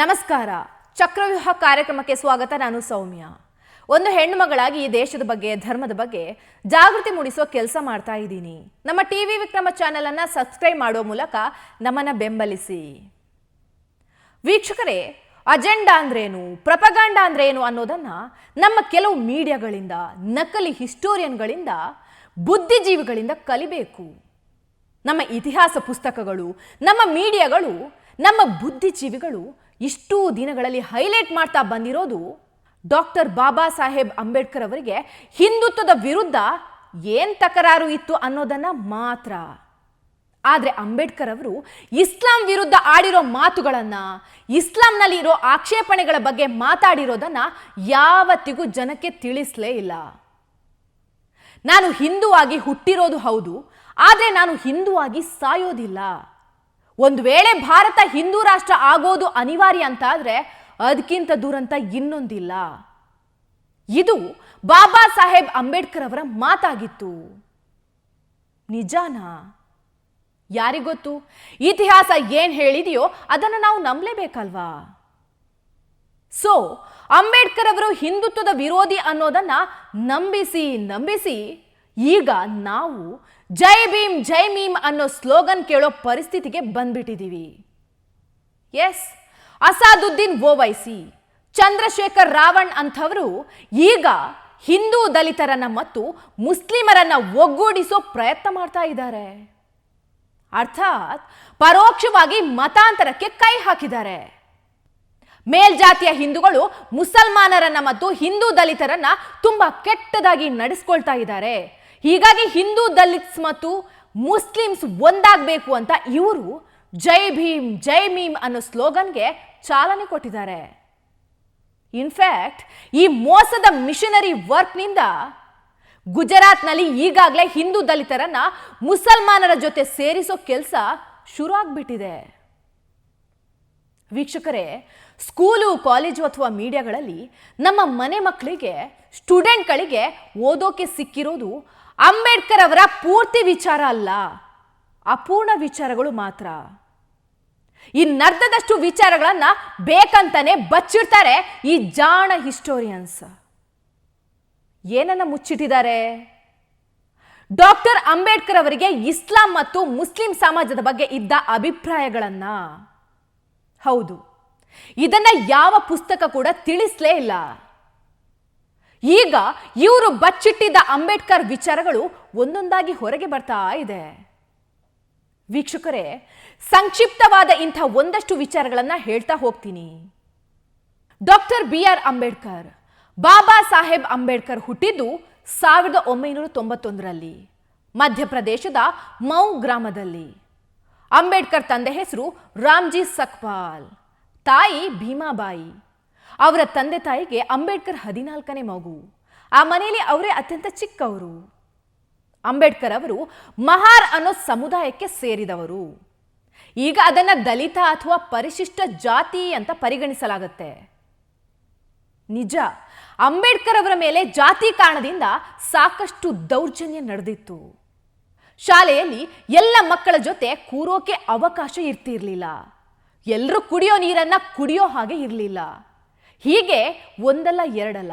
ನಮಸ್ಕಾರ. ಚಕ್ರವ್ಯೂಹ ಕಾರ್ಯಕ್ರಮಕ್ಕೆ ಸ್ವಾಗತ. ನಾನು ಸೌಮ್ಯ. ಒಂದು ಹೆಣ್ಣುಮಗಳಾಗಿ ಈ ದೇಶದ ಬಗ್ಗೆ, ಧರ್ಮದ ಬಗ್ಗೆ ಜಾಗೃತಿ ಮೂಡಿಸುವ ಕೆಲಸ ಮಾಡ್ತಾ ಇದ್ದೀನಿ. ನಮ್ಮ ಟಿವಿ ವಿಕ್ರಮ ಚಾನೆಲ್ ಅನ್ನ ಸಬ್ಸ್ಕ್ರೈಬ್ ಮಾಡೋ ಮೂಲಕ ನಮ್ಮನ್ನ ಬೆಂಬಲಿಸಿ. ವೀಕ್ಷಕರೇ, ಅಜೆಂಡಾ ಅಂದ್ರೇನು, ಪ್ರಪಗಾಂಡ ಅಂದ್ರೇನು ಅನ್ನೋದನ್ನ ನಮ್ಮ ಕೆಲವು ಮೀಡಿಯಾಗಳಿಂದ, ನಕಲಿ ಹಿಸ್ಟೋರಿಯನ್ಗಳಿಂದ, ಬುದ್ಧಿಜೀವಿಗಳಿಂದ ಕಲಿಬೇಕು. ನಮ್ಮ ಇತಿಹಾಸ ಪುಸ್ತಕಗಳು, ನಮ್ಮ ಮೀಡಿಯಾಗಳು, ನಮ್ಮ ಬುದ್ಧಿಜೀವಿಗಳು ಇಷ್ಟೂ ದಿನಗಳಲ್ಲಿ ಹೈಲೈಟ್ ಮಾಡ್ತಾ ಬಂದಿರೋದು ಡಾಕ್ಟರ್ ಬಾಬಾ ಸಾಹೇಬ್ ಅಂಬೇಡ್ಕರ್ ಅವರಿಗೆ ಹಿಂದುತ್ವದ ವಿರುದ್ಧ ಏನ್ ತಕರಾರು ಇತ್ತು ಅನ್ನೋದನ್ನ ಮಾತ್ರ. ಆದ್ರೆ ಅಂಬೇಡ್ಕರ್ ಅವರು ಇಸ್ಲಾಂ ವಿರುದ್ಧ ಆಡಿರೋ ಮಾತುಗಳನ್ನ, ಇಸ್ಲಾಂನಲ್ಲಿ ಇರೋ ಆಕ್ಷೇಪಣೆಗಳ ಬಗ್ಗೆ ಮಾತಾಡಿರೋದನ್ನ ಯಾವತ್ತಿಗೂ ಜನಕ್ಕೆ ತಿಳಿಸಲೇ ಇಲ್ಲ. ನಾನು ಹಿಂದುವಾಗಿ ಹುಟ್ಟಿರೋದು ಹೌದು, ಆದರೆ ನಾನು ಹಿಂದುವಾಗಿ ಸಾಯೋದಿಲ್ಲ. ಒಂದು ವೇಳೆ ಭಾರತ ಹಿಂದೂ ರಾಷ್ಟ್ರ ಆಗೋದು ಅನಿವಾರ್ಯ ಅಂತ ಆದರೆ ಅದಕ್ಕಿಂತ ದೂರಂತ ಇನ್ನೊಂದಿಲ್ಲ. ಇದು ಬಾಬಾ ಸಾಹೇಬ್ ಅಂಬೇಡ್ಕರ್ ಅವರ ಮಾತಾಗಿತ್ತು. ನಿಜಾನಾ? ಯಾರಿಗೊತ್ತು ಇತಿಹಾಸ ಏನ್ ಹೇಳಿದೆಯೋ ಅದನ್ನು ನಾವು ನಂಬಲೇಬೇಕಲ್ವಾ? ಸೊ, ಅಂಬೇಡ್ಕರ್ ಅವರು ಹಿಂದುತ್ವದ ವಿರೋಧಿ ಅನ್ನೋದನ್ನ ನಂಬಿಸಿ ನಂಬಿಸಿ ಈಗ ನಾವು ಜೈ ಭೀಮ್, ಜೈ ಮೀಮ್ ಅನ್ನೋ ಸ್ಲೋಗನ್ ಕೇಳೋ ಪರಿಸ್ಥಿತಿಗೆ ಬಂದ್ಬಿಟ್ಟಿದೀವಿ. ಎಸ್, ಅಸಾದುದ್ದೀನ್ ಓವೈಸಿ, ಚಂದ್ರಶೇಖರ್ ರಾವಣ್ ಅಂಥವರು ಈಗ ಹಿಂದೂ ದಲಿತರನ್ನ ಮತ್ತು ಮುಸ್ಲಿಮರನ್ನ ಒಗ್ಗೂಡಿಸೋ ಪ್ರಯತ್ನ ಮಾಡ್ತಾ ಇದ್ದಾರೆ. ಅರ್ಥಾತ್ ಪರೋಕ್ಷವಾಗಿ ಮತಾಂತರಕ್ಕೆ ಕೈ ಹಾಕಿದ್ದಾರೆ. ಮೇಲ್ಜಾತಿಯ ಹಿಂದೂಗಳು ಮುಸಲ್ಮಾನರನ್ನ ಮತ್ತು ಹಿಂದೂ ದಲಿತರನ್ನ ತುಂಬಾ ಕೆಟ್ಟದಾಗಿ ನಡೆಸ್ಕೊಳ್ತಾ ಇದ್ದಾರೆ. ಹೀಗಾಗಿ ಹಿಂದೂ ದಲಿತ್ಸ್ ಮತ್ತು ಮುಸ್ಲಿಮ್ಸ್ ಒಂದಾಗಬೇಕು ಅಂತ ಇವರು ಜೈ ಭೀಮ್, ಜೈ ಮೀಮ್ ಅನ್ನೋ ಸ್ಲೋಗನ್ಗೆ ಚಾಲನೆ ಕೊಟ್ಟಿದ್ದಾರೆ. ಇನ್ಫ್ಯಾಕ್ಟ್ ಈ ಮೋಸದ ಮಿಷನರಿ ವರ್ಕ್ನಿಂದ ಗುಜರಾತ್ನಲ್ಲಿ ಈಗಾಗಲೇ ಹಿಂದೂ ದಲಿತರನ್ನ ಮುಸಲ್ಮಾನರ ಜೊತೆ ಸೇರಿಸೋ ಕೆಲಸ ಶುರು ಆಗ್ಬಿಟ್ಟಿದೆ ವೀಕ್ಷಕರೇ, ಸ್ಕೂಲು, ಕಾಲೇಜು ಅಥವಾ ಮೀಡಿಯಾಗಳಲ್ಲಿ ನಮ್ಮ ಮನೆ ಮಕ್ಕಳಿಗೆ, ಸ್ಟೂಡೆಂಟ್ಗಳಿಗೆ ಓದೋಕೆ ಸಿಕ್ಕಿರೋದು ಅಂಬೇಡ್ಕರ್ ಅವರ ಪೂರ್ತಿ ವಿಚಾರ ಅಲ್ಲ, ಅಪೂರ್ಣ ವಿಚಾರಗಳು ಮಾತ್ರ. ಇನ್ನರ್ಧದಷ್ಟು ವಿಚಾರಗಳನ್ನ ಬೇಕಂತಾನೆ ಬಚ್ಚಿರ್ತಾರೆ ಈ ಜಾಣ ಹಿಸ್ಟೋರಿಯನ್ಸ್. ಏನನ್ನ ಮುಚ್ಚಿಟ್ಟಿದ್ದಾರೆ? ಡಾಕ್ಟರ್ ಅಂಬೇಡ್ಕರ್ ಅವರಿಗೆ ಇಸ್ಲಾಂ ಮತ್ತು ಮುಸ್ಲಿಂ ಸಮಾಜದ ಬಗ್ಗೆ ಇದ್ದ ಅಭಿಪ್ರಾಯಗಳನ್ನ. ಹೌದು, ಇದನ್ನ ಯಾವ ಪುಸ್ತಕ ಕೂಡ ತಿಳಿಸ್ಲೇ ಇಲ್ಲ. ಈಗ ಇವರು ಬಚ್ಚಿಟ್ಟಿದ್ದ ಅಂಬೇಡ್ಕರ್ ವಿಚಾರಗಳು ಒಂದೊಂದಾಗಿ ಹೊರಗೆ ಬರ್ತಾ ಇದೆ. ವೀಕ್ಷಕರೇ, ಸಂಕ್ಷಿಪ್ತವಾದ ಇಂಥ ಒಂದಷ್ಟು ವಿಚಾರಗಳನ್ನು ಹೇಳ್ತಾ ಹೋಗ್ತೀನಿ. Doctor B R Ambedkar, Baba Saheb Ambedkar ಹುಟ್ಟಿದ್ದು ಸಾವಿರದ ಒಂಬೈನೂರ ತೊಂಬತ್ತೊಂದರಲ್ಲಿ, ಮಧ್ಯಪ್ರದೇಶದ ಮೌ ಗ್ರಾಮದಲ್ಲಿ. ಅಂಬೇಡ್ಕರ್ ತಂದೆ ಹೆಸರು ರಾಮ್ಜಿ ಸಕ್ಪಾಲ್, ತಾಯಿ ಭೀಮಾಬಾಯಿ. ಅವರ ತಂದೆ ತಾಯಿಗೆ ಅಂಬೇಡ್ಕರ್ ಹದಿನಾಲ್ಕನೇ ಮಗು. ಆ ಮನೆಯಲ್ಲಿ ಅವರೇ ಅತ್ಯಂತ ಚಿಕ್ಕವರು. ಅಂಬೇಡ್ಕರ್ ಅವರು ಮಹಾರ್ ಅನ್ನೋ ಸಮುದಾಯಕ್ಕೆ ಸೇರಿದವರು. ಈಗ ಅದನ್ನ ದಲಿತ ಅಥವಾ ಪರಿಶಿಷ್ಟ ಜಾತಿ ಅಂತ ಪರಿಗಣಿಸಲಾಗುತ್ತೆ. ನಿಜ, ಅಂಬೇಡ್ಕರ್ ಅವರ ಮೇಲೆ ಜಾತಿ ಕಾರಣದಿಂದ ಸಾಕಷ್ಟು ದೌರ್ಜನ್ಯ ನಡೆದಿತ್ತು. ಶಾಲೆಯಲ್ಲಿ ಎಲ್ಲ ಮಕ್ಕಳ ಜೊತೆ ಕೂರೋಕೆ ಅವಕಾಶ ಇರ್ತಿರ್ಲಿಲ್ಲ. ಎಲ್ಲರೂ ಕುಡಿಯೋ ನೀರನ್ನ ಕುಡಿಯೋ ಹಾಗೆ ಇರಲಿಲ್ಲ. ಹೀಗೆ ಒಂದಲ್ಲ ಎರಡಲ್ಲ.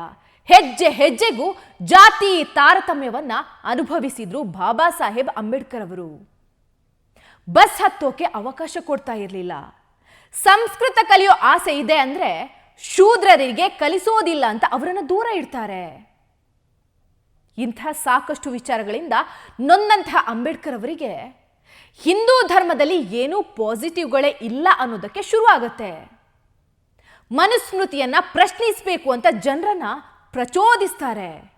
ಹೆಜ್ಜೆ ಹೆಜ್ಜೆಗೂ ಜಾತಿ ತಾರತಮ್ಯವನ್ನ ಅನುಭವಿಸಿದ್ರು ಬಾಬಾ ಸಾಹೇಬ್ ಅಂಬೇಡ್ಕರ್ ಅವರು. ಬಸ್ ಹತ್ತೋಕೆ ಅವಕಾಶ ಕೊಡ್ತಾ ಇರಲಿಲ್ಲ. ಸಂಸ್ಕೃತ ಕಲಿಯೋ ಆಸೆ ಇದೆ ಅಂದ್ರೆ ಶೂದ್ರರಿಗೆ ಕಲಿಸೋದಿಲ್ಲ ಅಂತ ಅವರನ್ನು ದೂರ ಇಡ್ತಾರೆ. ಇಂಥ ಸಾಕಷ್ಟು ವಿಚಾರಗಳಿಂದ ನೊಂದಂತಹ ಅಂಬೇಡ್ಕರ್ ಅವರಿಗೆ ಹಿಂದೂ ಧರ್ಮದಲ್ಲಿ ಏನೂ ಪಾಸಿಟಿವ್ಗಳೇ ಇಲ್ಲ ಅನ್ನೋದಕ್ಕೆ ಶುರು ಆಗುತ್ತೆ ಮನುಸ್ಮೃತಿಯನ್ನ ಪ್ರಶ್ನಿಸಬೇಕು ಅಂತ ಜನರನ್ನ ಪ್ರಚೋದಿಸ್ತಾರೆ.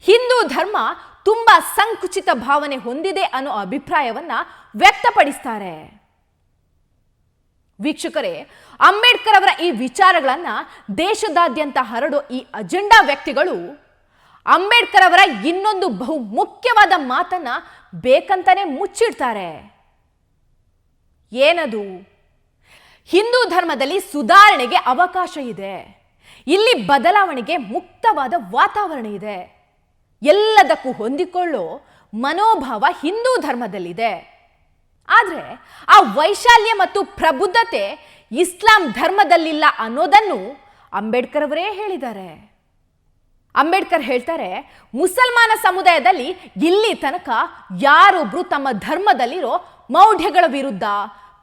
ಹಿಂದೂ ಧರ್ಮ ತುಂಬಾ ಸಂಕುಚಿತ ಭಾವನೆ ಹೊಂದಿದೆ ಅನ್ನೋ ಅಭಿಪ್ರಾಯವನ್ನ ವ್ಯಕ್ತಪಡಿಸ್ತಾರೆ. ವೀಕ್ಷಕರೇ, ಅಂಬೇಡ್ಕರ್ ಅವರ ಈ ವಿಚಾರಗಳನ್ನ ದೇಶದಾದ್ಯಂತ ಹರಡೋ ಈ ಅಜೆಂಡಾ ವ್ಯಕ್ತಿಗಳು ಅಂಬೇಡ್ಕರ್ ಅವರ ಇನ್ನೊಂದು ಬಹು ಮುಖ್ಯವಾದ ಮಾತನ್ನ ಬೇಕಂತಾನೆ ಮುಚ್ಚಿಡ್ತಾರೆ. ಏನದು? ಹಿಂದೂ ಧರ್ಮದಲ್ಲಿ ಸುಧಾರಣೆಗೆ ಅವಕಾಶ ಇದೆ. ಇಲ್ಲಿ ಬದಲಾವಣೆಗೆ ಮುಕ್ತವಾದ ವಾತಾವರಣ ಇದೆ. ಎಲ್ಲದಕ್ಕೂ ಹೊಂದಿಕೊಳ್ಳೋ ಮನೋಭಾವ ಹಿಂದೂ ಧರ್ಮದಲ್ಲಿದೆ. ಆದರೆ ಆ ವೈಶಾಲ್ಯ ಮತ್ತು ಪ್ರಬುದ್ಧತೆ ಇಸ್ಲಾಂ ಧರ್ಮದಲ್ಲಿಲ್ಲ ಅನ್ನೋದನ್ನು ಅಂಬೇಡ್ಕರ್ ಅವರೇ ಹೇಳಿದ್ದಾರೆ. ಅಂಬೇಡ್ಕರ್ ಹೇಳ್ತಾರೆ, ಮುಸಲ್ಮಾನ ಸಮುದಾಯದಲ್ಲಿ ಇಲ್ಲಿ ತನಕ ಯಾರೊಬ್ರು ತಮ್ಮ ಧರ್ಮದಲ್ಲಿರೋ ಮೌಢ್ಯಗಳ ವಿರುದ್ಧ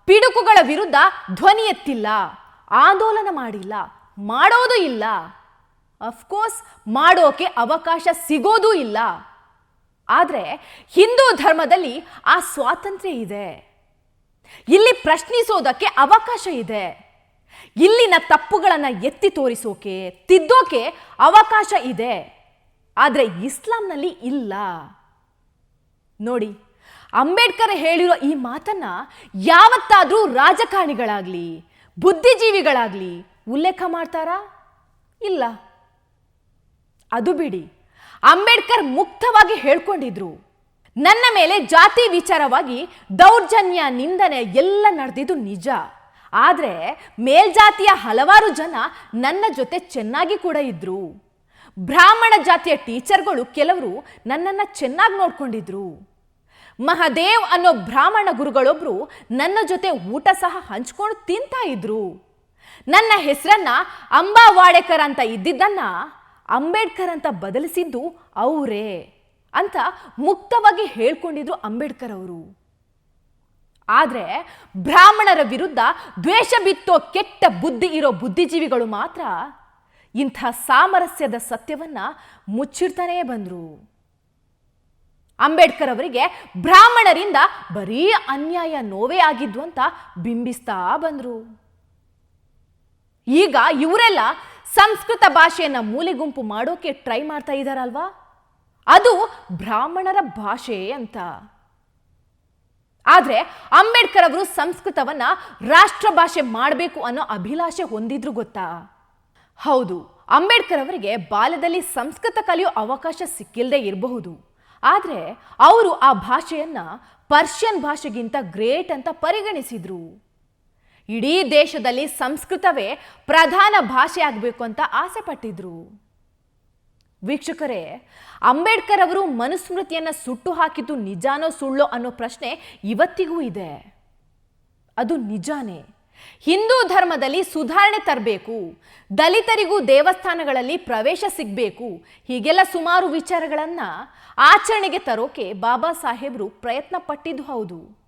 ಪಿಡುಕುಗಳ ವಿರುದ್ಧ ಧ್ವನಿ ಎತ್ತಿಲ್ಲ, ಆಂದೋಲನ ಮಾಡಿಲ್ಲ, ಮಾಡೋದು ಇಲ್ಲ. ಅಫ್ಕೋರ್ಸ್ ಮಾಡೋಕೆ ಅವಕಾಶ ಸಿಗೋದೂ ಇಲ್ಲ. ಆದರೆ ಹಿಂದೂ ಧರ್ಮದಲ್ಲಿ ಆ ಸ್ವಾತಂತ್ರ್ಯ ಇದೆ. ಇಲ್ಲಿ ಪ್ರಶ್ನಿಸೋದಕ್ಕೆ ಅವಕಾಶ ಇದೆ. ಇಲ್ಲಿನ ತಪ್ಪುಗಳನ್ನು ಎತ್ತಿ ತೋರಿಸೋಕೆ, ತಿದ್ದೋಕೆ ಅವಕಾಶ ಇದೆ. ಆದರೆ ಇಸ್ಲಾಂನಲ್ಲಿ ಇಲ್ಲ. ನೋಡಿ ಅಂಬೇಡ್ಕರ್ ಹೇಳಿರೋ ಈ ಮಾತನ್ನ ಯಾವತ್ತಾದರೂ ರಾಜಕಾರಣಿಗಳಾಗ್ಲಿ, ಬುದ್ಧಿಜೀವಿಗಳಾಗ್ಲಿ ಉಲ್ಲೇಖ ಮಾಡ್ತಾರಾ? ಇಲ್ಲ. ಅದು ಬಿಡಿ. ಅಂಬೇಡ್ಕರ್ ಮುಕ್ತವಾಗಿ ಹೇಳ್ಕೊಂಡಿದ್ರು. ನನ್ನ ಮೇಲೆ ಜಾತಿ ವಿಚಾರವಾಗಿ ದೌರ್ಜನ್ಯ, ನಿಂದನೆ ಎಲ್ಲ ನಡೆದಿದ್ದು ನಿಜ. ಆದರೆ ಮೇಲ್ಜಾತಿಯ ಹಲವಾರು ಜನ ನನ್ನ ಜೊತೆ ಚೆನ್ನಾಗಿ ಕೂಡ ಇದ್ರು. ಬ್ರಾಹ್ಮಣ ಜಾತಿಯ ಟೀಚರ್ಗಳು ಕೆಲವರು ನನ್ನನ್ನು ಚೆನ್ನಾಗಿ ನೋಡ್ಕೊಂಡಿದ್ರು. ಮಹದೇವ್ ಅನ್ನೋ ಬ್ರಾಹ್ಮಣ ಗುರುಗಳೊಬ್ರು ನನ್ನ ಜೊತೆ ಊಟ ಸಹ ಹಂಚ್ಕೊಂಡು ತಿಂತಾ ಇದ್ರು. ನನ್ನ ಹೆಸರನ್ನ ಅಂಬಾ ವಾಡೇಕರ್ ಅಂತ ಇದ್ದಿದ್ದನ್ನ ಅಂಬೇಡ್ಕರ್ ಅಂತ ಬದಲಿಸಿದ್ದು ಅವರೇ ಅಂತ ಮುಕ್ತವಾಗಿ ಹೇಳ್ಕೊಂಡಿದ್ರು ಅಂಬೇಡ್ಕರ್ ಅವರು. ಆದರೆ ಬ್ರಾಹ್ಮಣರ ವಿರುದ್ಧ ದ್ವೇಷ ಬಿತ್ತೋ ಕೆಟ್ಟ ಬುದ್ಧಿ ಇರೋ ಬುದ್ಧಿಜೀವಿಗಳು ಮಾತ್ರ ಇಂಥ ಸಾಮರಸ್ಯದ ಸತ್ಯವನ್ನ ಮುಚ್ಚಿಡ್ತಾನೇ ಬಂದ್ರು. ಅಂಬೇಡ್ಕರ್ ಅವರಿಗೆ ಬ್ರಾಹ್ಮಣರಿಂದ ಬರೀ ಅನ್ಯಾಯ ನೋವೇ ಆಗಿದ್ದು ಅಂತ ಬಿಂಬಿಸ್ತಾ ಬಂದರು. ಈಗ ಇವರೆಲ್ಲ ಸಂಸ್ಕೃತ ಭಾಷೆಯನ್ನ ಮೂಲೆಗುಂಪು ಮಾಡೋಕೆ ಟ್ರೈ ಮಾಡ್ತಾ ಇದ್ದಾರಲ್ವಾ ಅದು ಬ್ರಾಹ್ಮಣರ ಭಾಷೆ ಅಂತ. ಆದ್ರೆ ಅಂಬೇಡ್ಕರ್ ಅವರು ಸಂಸ್ಕೃತವನ್ನ ರಾಷ್ಟ್ರ ಭಾಷೆ ಮಾಡಬೇಕು ಅನ್ನೋ ಅಭಿಲಾಷೆ ಹೊಂದಿದ್ರು ಗೊತ್ತಾ? ಹೌದು, ಅಂಬೇಡ್ಕರ್ ಅವರಿಗೆ ಬಾಲ್ಯದಲ್ಲಿ ಸಂಸ್ಕೃತ ಕಲಿಯೋ ಅವಕಾಶ ಸಿಕ್ಕಿಲ್ಲದೆ ಇರಬಹುದು. ಆದರೆ ಅವರು ಆ ಭಾಷೆಯನ್ನು ಪರ್ಷಿಯನ್ ಭಾಷೆಗಿಂತ ಗ್ರೇಟ್ ಅಂತ ಪರಿಗಣಿಸಿದರು. ಇಡೀ ದೇಶದಲ್ಲಿ ಸಂಸ್ಕೃತವೇ ಪ್ರಧಾನ ಭಾಷೆ ಆಗಬೇಕು ಅಂತ ಆಸೆ ಪಟ್ಟಿದ್ರು ವೀಕ್ಷಕರೇ, ಅಂಬೇಡ್ಕರ್ ಅವರು ಮನುಸ್ಮೃತಿಯನ್ನು ಸುಟ್ಟು ಹಾಕಿದ್ದು ನಿಜಾನೋ ಸುಳ್ಳೋ ಅನ್ನೋ ಪ್ರಶ್ನೆ ಇವತ್ತಿಗೂ ಇದೆ. ಅದು ನಿಜಾನೇ. ಹಿಂದೂ ಧರ್ಮದಲ್ಲಿ ಸುಧಾರಣೆ ತರಬೇಕು, ದಲಿತರಿಗೂ ದೇವಸ್ಥಾನಗಳಲ್ಲಿ ಪ್ರವೇಶ ಸಿಗಬೇಕು, ಹೀಗೆಲ್ಲ ಸುಮಾರು ವಿಚಾರಗಳನ್ನು ಆಚರಣೆಗೆ ತರೋಕೆ ಬಾಬಾ ಸಾಹೇಬರು ಪ್ರಯತ್ನ ಪಟ್ಟಿದ್ದು ಹೌದು.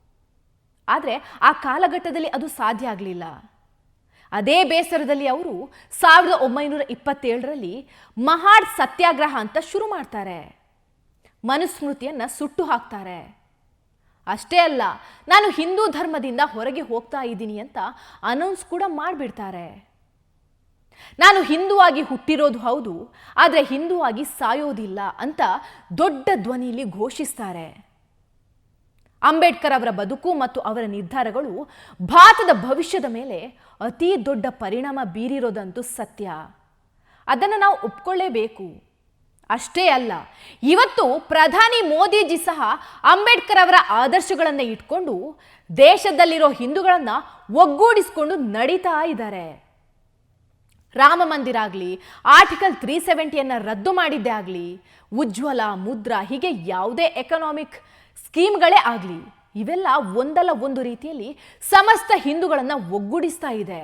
ಆದರೆ ಆ ಕಾಲಘಟ್ಟದಲ್ಲಿ ಅದು ಸಾಧ್ಯ ಆಗಲಿಲ್ಲ. ಅದೇ ಬೇಸರದಲ್ಲಿ ಅವರು ಸಾವಿರದ ಒಂಬೈನೂರ ಇಪ್ಪತ್ತೇಳರಲ್ಲಿ ಮಹಾಡ್ ಸತ್ಯಾಗ್ರಹ ಅಂತ ಶುರು ಮಾಡ್ತಾರೆ. ಮನುಸ್ಮೃತಿಯನ್ನು ಸುಟ್ಟು ಹಾಕ್ತಾರೆ. ಅಷ್ಟೇ ಅಲ್ಲ, ನಾನು ಹಿಂದೂ ಧರ್ಮದಿಂದ ಹೊರಗೆ ಹೋಗ್ತಾ ಇದ್ದೀನಿ ಅಂತ ಅನೌನ್ಸ್ ಕೂಡ ಮಾಡಿಬಿಡ್ತಾರೆ. ನಾನು ಹಿಂದುವಾಗಿ ಹುಟ್ಟಿರೋದು ಹೌದು, ಆದರೆ ಹಿಂದುವಾಗಿ ಸಾಯೋದಿಲ್ಲ ಅಂತ ದೊಡ್ಡ ಧ್ವನಿಯಲ್ಲಿ ಘೋಷಿಸ್ತಾರೆ. ಅಂಬೇಡ್ಕರ್ ಅವರ ಬದುಕು ಮತ್ತು ಅವರ ನಿರ್ಧಾರಗಳು ಭಾರತದ ಭವಿಷ್ಯದ ಮೇಲೆ ಅತೀ ದೊಡ್ಡ ಪರಿಣಾಮ ಬೀರಿರೋದಂತೂ ಸತ್ಯ. ಅದನ್ನು ನಾವು ಒಪ್ಕೊಳ್ಳೇಬೇಕು. ಅಷ್ಟೇ ಅಲ್ಲ, ಇವತ್ತು ಪ್ರಧಾನಿ ಮೋದಿಜಿ ಸಹ ಅಂಬೇಡ್ಕರ್ ಅವರ ಆದರ್ಶಗಳನ್ನು ಇಟ್ಕೊಂಡು ದೇಶದಲ್ಲಿರೋ ಹಿಂದೂಗಳನ್ನ ಒಗ್ಗೂಡಿಸ್ಕೊಂಡು ನಡೀತಾ ಇದ್ದಾರೆ. ರಾಮ ಮಂದಿರ ಆಗಲಿ, ಆರ್ಟಿಕಲ್ ತ್ರೀ ಸೆವೆಂಟಿಯನ್ನು ರದ್ದು ಮಾಡಿದ್ದೇ ಆಗಲಿ, ಉಜ್ವಲ, ಮುದ್ರಾ, ಹೀಗೆ ಯಾವುದೇ ಎಕನಾಮಿಕ್ ಸ್ಕೀಮ್ಗಳೇ ಆಗಲಿ, ಇವೆಲ್ಲ ಒಂದಲ್ಲ ಒಂದು ರೀತಿಯಲ್ಲಿ ಸಮಸ್ತ ಹಿಂದೂಗಳನ್ನು ಒಗ್ಗೂಡಿಸ್ತಾ ಇದೆ.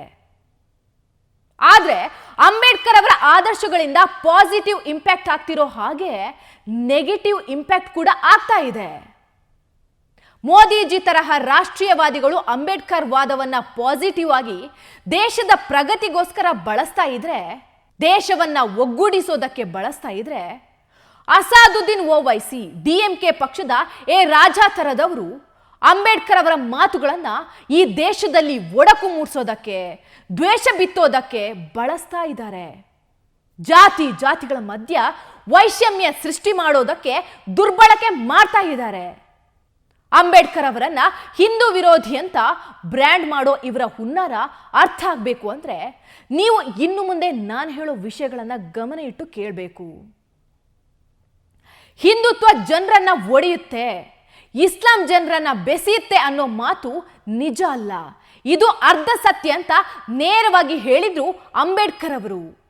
ಆದರೆ ಅಂಬೇಡ್ಕರ್ ಅವರ ಆದರ್ಶಗಳಿಂದ ಪಾಸಿಟಿವ್ ಇಂಪ್ಯಾಕ್ಟ್ ಆಗ್ತಿರೋ ಹಾಗೆ ನೆಗೆಟಿವ್ ಇಂಪ್ಯಾಕ್ಟ್ ಕೂಡ ಆಗ್ತಾ ಇದೆ. ಮೋದಿಜಿ ತರಹ ರಾಷ್ಟ್ರೀಯವಾದಿಗಳು ಅಂಬೇಡ್ಕರ್ ವಾದವನ್ನ ಪಾಸಿಟಿವ್ ಆಗಿ ದೇಶದ ಪ್ರಗತಿಗೋಸ್ಕರ ಬಳಸ್ತಾ ಇದ್ರೆ, ದೇಶವನ್ನ ಒಗ್ಗೂಡಿಸೋದಕ್ಕೆ ಬಳಸ್ತಾ ಇದ್ರೆ, Asaduddin Owaisi D M K ಪಕ್ಷದ ಎ ರಾಜಾ ತರದವರು ಅಂಬೇಡ್ಕರ್ ಅವರ ಮಾತುಗಳನ್ನು ಈ ದೇಶದಲ್ಲಿ ಒಡಕು ಮೂಡಿಸೋದಕ್ಕೆ, ದ್ವೇಷ ಬಿತ್ತೋದಕ್ಕೆ ಬಳಸ್ತಾ ಇದ್ದಾರೆ. ಜಾತಿ ಜಾತಿಗಳ ಮಧ್ಯ ವೈಷಮ್ಯ ಸೃಷ್ಟಿ ಮಾಡೋದಕ್ಕೆ ದುರ್ಬಳಕೆ ಮಾಡ್ತಾ ಇದ್ದಾರೆ. ಅಂಬೇಡ್ಕರ್ ಅವರನ್ನ ಹಿಂದೂ ವಿರೋಧಿ ಅಂತ ಬ್ರ್ಯಾಂಡ್ ಮಾಡೋ ಇವರ ಹುನ್ನಾರ ಅರ್ಥ ಆಗಬೇಕು ಅಂದ್ರೆ ನೀವು ಇನ್ನು ಮುಂದೆ ನಾನು ಹೇಳೋ ವಿಷಯಗಳನ್ನು ಗಮನ ಇಟ್ಟು ಕೇಳಬೇಕು. ಹಿಂದುತ್ವ ಜನರನ್ನ ಒಡೆಯುತ್ತೆ. ಇಸ್ಲಾಂ ಜನರನ್ನ ಬೆಸೆಯುತ್ತೆ ಅನ್ನೋ ಮಾತು ನಿಜ ಅಲ್ಲ. ಇದು ಅರ್ಧ ಸತ್ಯ ಅಂತ ನೇರವಾಗಿ ಹೇಳಿದ್ರು ಅಂಬೇಡ್ಕರ್ ಅವರು.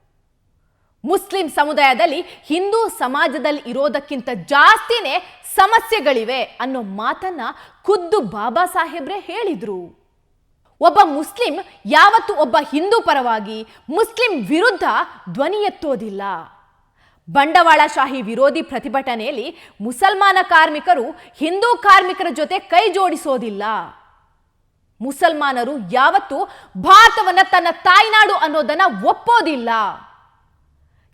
ಮುಸ್ಲಿಂ ಸಮುದಾಯದಲ್ಲಿ ಹಿಂದೂ ಸಮಾಜದಲ್ಲಿ ಇರೋದಕ್ಕಿಂತ ಜಾಸ್ತಿನೇ ಸಮಸ್ಯೆಗಳಿವೆ ಅನ್ನೋ ಮಾತನ್ನ ಖುದ್ದು ಬಾಬಾ ಸಾಹೇಬ್ರೆ ಹೇಳಿದ್ರು. ಒಬ್ಬ ಮುಸ್ಲಿಂ ಯಾವತ್ತು ಒಬ್ಬ ಹಿಂದೂ ಪರವಾಗಿ ಮುಸ್ಲಿಂ ವಿರುದ್ಧ ಧ್ವನಿ ಎತ್ತೋದಿಲ್ಲ. ಬಂಡವಾಳಶಾಹಿ ವಿರೋಧಿ ಪ್ರತಿಭಟನೆಯಲ್ಲಿ ಮುಸಲ್ಮಾನ ಕಾರ್ಮಿಕರು ಹಿಂದೂ ಕಾರ್ಮಿಕರ ಜೊತೆ ಕೈ ಜೋಡಿಸೋದಿಲ್ಲ. ಮುಸಲ್ಮಾನರು ಯಾವತ್ತೂ ಭಾರತವನ್ನು ತನ್ನ ತಾಯ್ನಾಡು ಅನ್ನೋದನ್ನ ಒಪ್ಪೋದಿಲ್ಲ.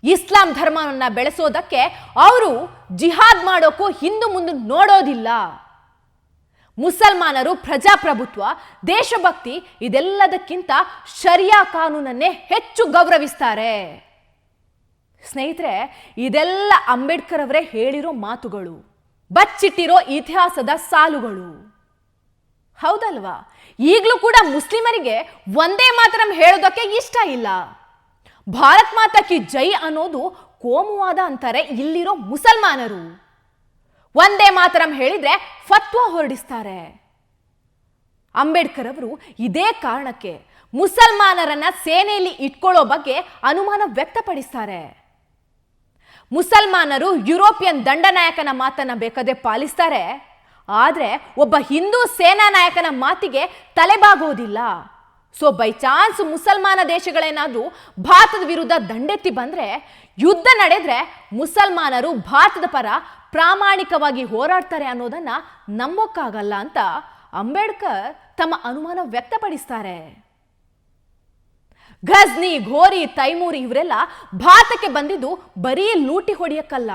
ಇಸ್ಲಾಂ ಧರ್ಮವನ್ನು ಬೆಳೆಸೋದಕ್ಕೆ ಅವರು ಜಿಹಾದ್ ಮಾಡೋಕ್ಕೂ ಹಿಂದೂ ಮುಂದೆ ನೋಡೋದಿಲ್ಲ. ಮುಸಲ್ಮಾನರು ಪ್ರಜಾಪ್ರಭುತ್ವ, ದೇಶಭಕ್ತಿ ಇದೆಲ್ಲದಕ್ಕಿಂತ ಶರಿಯಾ ಕಾನೂನನ್ನೇ ಹೆಚ್ಚು ಗೌರವಿಸ್ತಾರೆ. ಸ್ನೇಹಿತರೆ, ಇದೆಲ್ಲ ಅಂಬೇಡ್ಕರ್ ಅವರೇ ಹೇಳಿರೋ ಮಾತುಗಳು, ಬಚ್ಚಿಟ್ಟಿರೋ ಇತಿಹಾಸದ ಸಾಲುಗಳು. ಹೌದಲ್ವಾ? ಈಗಲೂ ಕೂಡ ಮುಸ್ಲಿಮರಿಗೆ ಒಂದೇ ಮಾತ್ರ ಹೇಳೋದಕ್ಕೆ ಇಷ್ಟ ಇಲ್ಲ. ಭಾರತ್ ಮಾತಾ ಕಿ ಜೈ ಅನ್ನೋದು ಕೋಮುವಾದ ಅಂತಾರೆ ಇಲ್ಲಿರೋ ಮುಸಲ್ಮಾನರು. ಒಂದೇ ಮಾತರಂ ಹೇಳಿದ್ರೆ ಫತ್ವ ಹೊರಡಿಸ್ತಾರೆ. ಅಂಬೇಡ್ಕರ್ ಅವರು ಇದೇ ಕಾರಣಕ್ಕೆ ಮುಸಲ್ಮಾನರನ್ನ ಸೇನೆಯಲ್ಲಿ ಇಟ್ಕೊಳ್ಳೋ ಬಗ್ಗೆ ಅನುಮಾನ ವ್ಯಕ್ತಪಡಿಸ್ತಾರೆ. ಮುಸಲ್ಮಾನರು ಯುರೋಪಿಯನ್ ದಂಡನಾಯಕನ ಮಾತನ್ನ ಬೇಕಾದ್ರೆ ಪಾಲಿಸ್ತಾರೆ. ಆದರೆ ಒಬ್ಬ ಹಿಂದೂ ಸೇನಾ ನಾಯಕನ ಮಾತಿಗೆ ತಲೆಬಾಗುವುದಿಲ್ಲ. ಸೊ ಬೈ ಚಾನ್ಸ್ ಮುಸಲ್ಮಾನ ದೇಶಗಳೇನಾದರೂ ಭಾರತದ ವಿರುದ್ಧ ದಂಡೆತ್ತಿ ಬಂದ್ರೆ, ಯುದ್ಧ ನಡೆದ್ರೆ ಮುಸಲ್ಮಾನರು ಭಾರತದ ಪರ ಪ್ರಾಮಾಣಿಕವಾಗಿ ಹೋರಾಡ್ತಾರೆ ಅನ್ನೋದನ್ನ ನಂಬೋಕ್ಕಾಗಲ್ಲ ಅಂತ ಅಂಬೇಡ್ಕರ್ ತಮ್ಮ ಅನುಮಾನ ವ್ಯಕ್ತಪಡಿಸ್ತಾರೆ. ಘಜ್ನಿ ಘೋರಿ, ತೈಮೂರಿ ಇವರೆಲ್ಲ ಭಾರತಕ್ಕೆ ಬಂದಿದ್ದು ಬರೀ ಲೂಟಿ ಹೊಡೆಯಕ್ಕಲ್ಲ.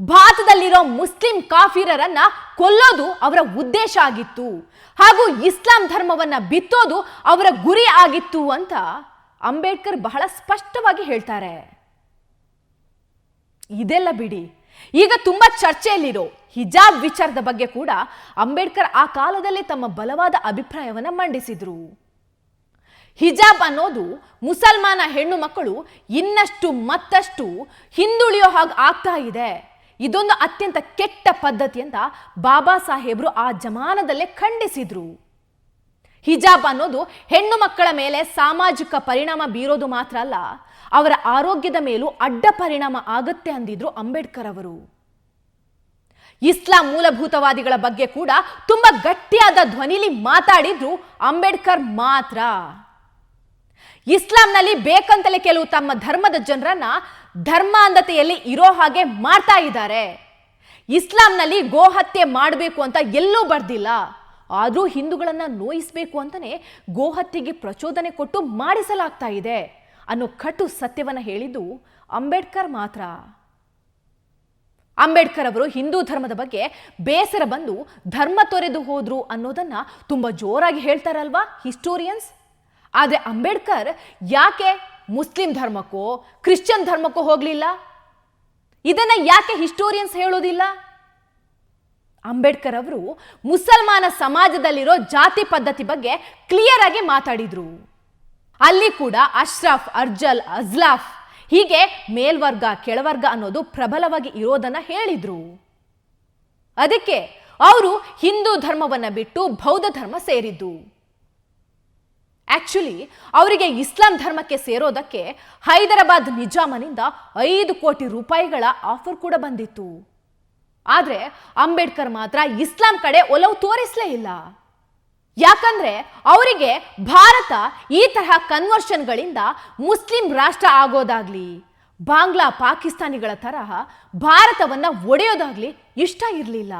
ಭಾರತದಲ್ಲಿರೋ ಮುಸ್ಲಿಂ ಕಾಫಿರರನ್ನ ಕೊಲ್ಲೋದು ಅವರ ಉದ್ದೇಶ ಆಗಿತ್ತು. ಹಾಗೂ ಇಸ್ಲಾಂ ಧರ್ಮವನ್ನ ಬಿತ್ತೋದು ಅವರ ಗುರಿ ಆಗಿತ್ತು ಅಂತ ಅಂಬೇಡ್ಕರ್ ಬಹಳ ಸ್ಪಷ್ಟವಾಗಿ ಹೇಳ್ತಾರೆ. ಇದೆಲ್ಲ ಬಿಡಿ. ಈಗ ತುಂಬಾ ಚರ್ಚೆಯಲ್ಲಿರೋ ಹಿಜಾಬ್ ವಿಚಾರದ ಬಗ್ಗೆ ಕೂಡ ಅಂಬೇಡ್ಕರ್ ಆ ಕಾಲದಲ್ಲಿ ತಮ್ಮ ಬಲವಾದ ಅಭಿಪ್ರಾಯವನ್ನ ಮಂಡಿಸಿದ್ರು. ಹಿಜಾಬ್ ಅನ್ನೋದು ಮುಸಲ್ಮಾನ ಹೆಣ್ಣು ಮಕ್ಕಳು ಇನ್ನಷ್ಟು ಮತ್ತಷ್ಟು ಹಿಂದುಳಿಯೋ ಹಾಗೆ ಆಗ್ತಾ ಇದೆ. ಇದೊಂದು ಅತ್ಯಂತ ಕೆಟ್ಟ ಪದ್ಧತಿ ಅಂತ ಬಾಬಾ ಸಾಹೇಬರು ಆ ಜಮಾನದಲ್ಲೇ ಖಂಡಿಸಿದ್ರು. ಹಿಜಾಬ್ ಅನ್ನೋದು ಹೆಣ್ಣು ಮಕ್ಕಳ ಮೇಲೆ ಸಾಮಾಜಿಕ ಪರಿಣಾಮ ಬೀರೋದು ಮಾತ್ರ ಅಲ್ಲ, ಅವರ ಆರೋಗ್ಯದ ಮೇಲೂ ಅಡ್ಡ ಪರಿಣಾಮ ಆಗುತ್ತೆ ಅಂದಿದ್ರು ಅಂಬೇಡ್ಕರ್ ಅವರು. ಇಸ್ಲಾಂ ಮೂಲಭೂತವಾದಿಗಳ ಬಗ್ಗೆ ಕೂಡ ತುಂಬಾ ಗಟ್ಟಿಯಾದ ಧ್ವನಿಲಿ ಮಾತಾಡಿದ್ರು ಅಂಬೇಡ್ಕರ್ ಮಾತ್ರ. ಇಸ್ಲಾಂನಲ್ಲಿ ಬೇಕಂತಲೇ ಕೆಲವು ತಮ್ಮ ಧರ್ಮದ ಜನರನ್ನ ಧರ್ಮಾಂಧತೆಯಲ್ಲಿ ಇರೋ ಹಾಗೆ ಮಾಡ್ತಾ ಇದ್ದಾರೆ. ಇಸ್ಲಾಂನಲ್ಲಿ ಗೋಹತ್ಯೆ ಮಾಡಬೇಕು ಅಂತ ಎಲ್ಲೂ ಬರ್ದಿಲ್ಲ. ಆದರೂ ಹಿಂದೂಗಳನ್ನ ನೋಯಿಸಬೇಕು ಅಂತಾನೆ ಗೋಹತ್ಯೆಗೆ ಪ್ರಚೋದನೆ ಕೊಟ್ಟು ಮಾಡಿಸಲಾಗ್ತಾ ಇದೆ ಅನ್ನೋ ಕಟು ಸತ್ಯವನ್ನು ಹೇಳಿದ್ದು ಅಂಬೇಡ್ಕರ್ ಮಾತ್ರ. ಅಂಬೇಡ್ಕರ್ ಅವರು ಹಿಂದೂ ಧರ್ಮದ ಬಗ್ಗೆ ಬೇಸರ ಬಂದು ಧರ್ಮ ತೊರೆದು ಹೋದ್ರು ಅನ್ನೋದನ್ನ ತುಂಬಾ ಜೋರಾಗಿ ಹೇಳ್ತಾರಲ್ವಾ ಹಿಸ್ಟೋರಿಯನ್ಸ್? ಆದರೆ ಅಂಬೇಡ್ಕರ್ ಯಾಕೆ ಮುಸ್ಲಿಂ ಧರ್ಮಕ್ಕೋ, ಕ್ರಿಶ್ಚಿಯನ್ ಧರ್ಮಕ್ಕೋ ಹೋಗಲಿಲ್ಲ? ಇದನ್ನು ಯಾಕೆ ಹಿಸ್ಟೋರಿಯನ್ಸ್ ಹೇಳೋದಿಲ್ಲ? ಅಂಬೇಡ್ಕರ್ ಅವರು ಮುಸಲ್ಮಾನ ಸಮಾಜದಲ್ಲಿರೋ ಜಾತಿ ಪದ್ಧತಿ ಬಗ್ಗೆ ಕ್ಲಿಯರ್ ಆಗಿ ಮಾತಾಡಿದ್ರು. ಅಲ್ಲಿ ಕೂಡ ಅಶ್ರಫ್, ಅರ್ಜಲ್, ಅಜ್ಲಾಫ್ ಹೀಗೆ ಮೇಲ್ವರ್ಗ, ಕೆಳವರ್ಗ ಅನ್ನೋದು ಪ್ರಬಲವಾಗಿ ಇರೋದನ್ನ ಹೇಳಿದ್ರು. ಅದಕ್ಕೆ ಅವರು ಹಿಂದೂ ಧರ್ಮವನ್ನು ಬಿಟ್ಟು ಬೌದ್ಧ ಧರ್ಮ ಸೇರಿದ್ದು. ಆಕ್ಚುಲಿ ಅವರಿಗೆ ಇಸ್ಲಾಂ ಧರ್ಮಕ್ಕೆ ಸೇರೋದಕ್ಕೆ ಹೈದರಾಬಾದ್ ನಿಜಾಮನಿಂದ ಐದು ಕೋಟಿ ರೂಪಾಯಿಗಳ ಆಫರ್ ಕೂಡ ಬಂದಿತ್ತು. ಆದರೆ ಅಂಬೇಡ್ಕರ್ ಮಾತ್ರ ಇಸ್ಲಾಂ ಕಡೆ ಒಲವು ತೋರಿಸಲೇ ಇಲ್ಲ. ಯಾಕಂದ್ರೆ ಅವರಿಗೆ ಭಾರತ ಈ ತರಹ ಕನ್ವರ್ಷನ್ಗಳಿಂದ ಮುಸ್ಲಿಂ ರಾಷ್ಟ್ರ ಆಗೋದಾಗ್ಲಿ, ಬಾಂಗ್ಲಾ ಪಾಕಿಸ್ತಾನಿಗಳ ತರಹ ಭಾರತವನ್ನ ಒಡೆಯೋದಾಗ್ಲಿ ಇಷ್ಟ ಇರಲಿಲ್ಲ.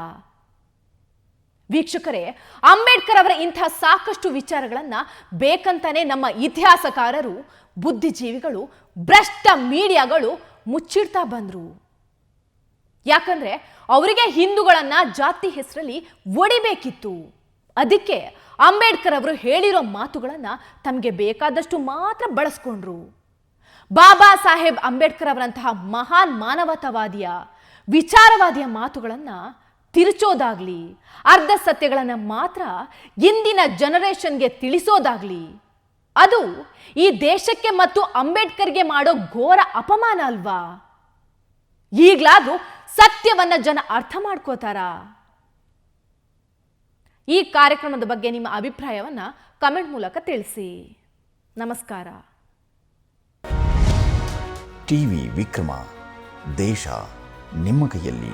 ವೀಕ್ಷಕರೇ, ಅಂಬೇಡ್ಕರ್ ಅವರ ಇಂಥ ಸಾಕಷ್ಟು ವಿಚಾರಗಳನ್ನು ಬೇಕಂತಾನೆ ನಮ್ಮ ಇತಿಹಾಸಕಾರರು, ಬುದ್ಧಿಜೀವಿಗಳು, ಭ್ರಷ್ಟ ಮೀಡಿಯಾಗಳು ಮುಚ್ಚಿಡ್ತಾ ಬಂದರು. ಯಾಕಂದ್ರೆ ಅವರಿಗೆ ಹಿಂದೂಗಳನ್ನ ಜಾತಿ ಹೆಸರಲ್ಲಿ ಒಡಿಬೇಕಿತ್ತು. ಅದಕ್ಕೆ ಅಂಬೇಡ್ಕರ್ ಅವರು ಹೇಳಿರೋ ಮಾತುಗಳನ್ನು ತಮಗೆ ಬೇಕಾದಷ್ಟು ಮಾತ್ರ ಬಳಸ್ಕೊಂಡ್ರು. ಬಾಬಾ ಸಾಹೇಬ್ ಅಂಬೇಡ್ಕರ್ ಅವರಂತಹ ಮಹಾನ್ ಮಾನವತಾವಾದಿಯ ವಿಚಾರವಾದಿಯ ಮಾತುಗಳನ್ನ ತಿರುಚೋದಾಗ್ಲಿ, ಅರ್ಧ ಸತ್ಯಗಳನ್ನು ಮಾತ್ರ ಇಂದಿನ ಜನರೇಷನ್ಗೆ ತಿಳಿಸೋದಾಗ್ಲಿ, ಅದು ಈ ದೇಶಕ್ಕೆ ಮತ್ತು ಅಂಬೇಡ್ಕರ್ಗೆ ಮಾಡೋ ಘೋರ ಅಪಮಾನ ಅಲ್ವಾ? ಈಗ್ಲಾದ್ರೂ ಸತ್ಯವನ್ನ ಜನ ಅರ್ಥ ಮಾಡ್ಕೋತಾರ? ಈ ಕಾರ್ಯಕ್ರಮದ ಬಗ್ಗೆ ನಿಮ್ಮ ಅಭಿಪ್ರಾಯವನ್ನ ಕಮೆಂಟ್ ಮೂಲಕ ತಿಳಿಸಿ. ನಮಸ್ಕಾರ. ಟಿವಿ ವಿಕ್ರಮ, ದೇಶ ನಿಮ್ಮ ಕೈಯಲ್ಲಿ.